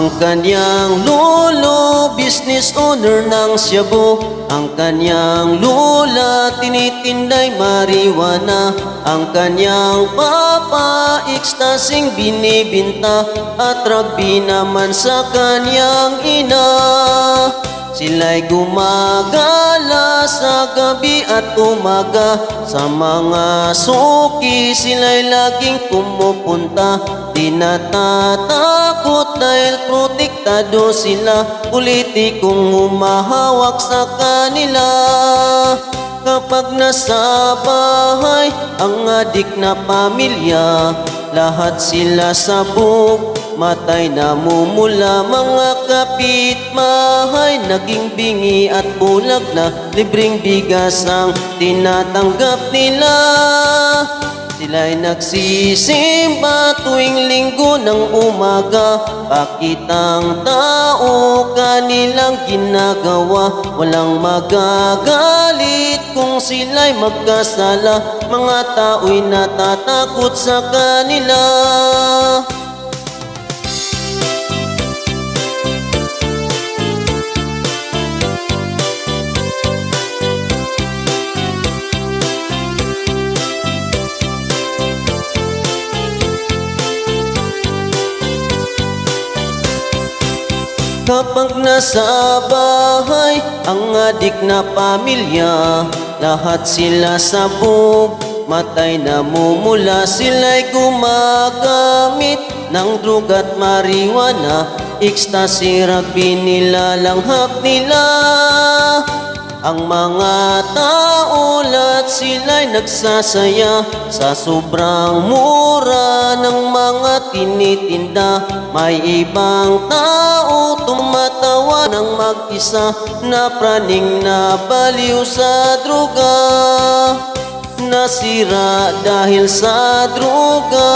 Ang kanyang lolo, business owner ng Cebu. Ang kanyang lola, tinitinday marijuana. Ang kanyang papa, ekstasing binibinta. At rugby naman sa kanyang ina Sila'y gumagala sa gabi at umaga. Sa mga suki sila'y laging pumupunta. Di natatakot dahil protektado sila. Politikong humahawak sa kanila. Kapag nasa bahay ang adik na pamilya. Lahat sila sabog Matay na mumula mga kapitbahay Naging bingi at bulag na Libreng bigas ang tinatanggap nila. Sila'y nagsisimba tuwing linggo ng umaga. Bakit ang tao kanilang ginagawa? Walang magagalit kung sila'y magkasala. Mga tao'y natatakot sa kanila Kapag nasa bahay ang adik na pamilya. Lahat sila sabog, matay na mumula. Sila'y gumagamit ng drug at marijuana. Ecstasy, rugby, nilalanghap nila ang mga tao lahat sila'y nagsasaya. Sa sobrang mura ng mga tinitinda May ibang tao tumatawa ng mag-isa Na praning na baliw sa droga. Nasira dahil sa droga